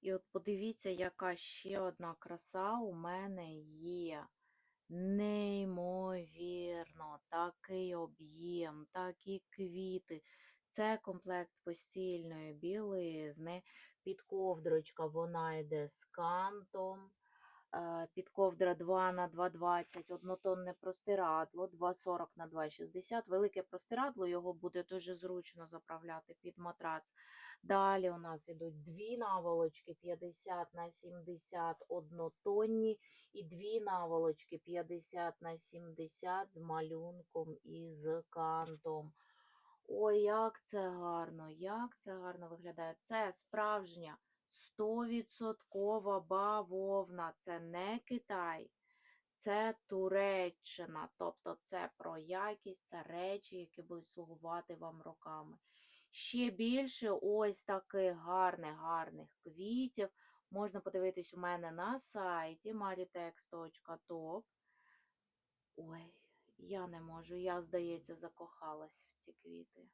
І от подивіться, яка ще одна краса у мене є. Неймовірно, такий об'єм, такі квіти. Це комплект постільної білизни. Підковдрочка, вона йде з кантом. Е, Підковдра 2 на 2,20, однотонне простирадло 2,40 на 2,60. Велике простирадло, його буде дуже зручно заправляти під матрац. Далі у нас ідуть дві наволочки 50 на 70 однотонні і дві наволочки 50 на 70 з малюнком і з кантом. Ой, як це гарно, як це гарно виглядає. Це справжня 100% бавовна, це не Китай, це Туреччина. Тобто це про якість, це речі, які будуть слугувати вам роками. Ще більше ось таких гарних, гарних квітів можна подивитись у мене на сайті maritex.top. Ой, я не можу, я, здається, закохалась в ці квіти.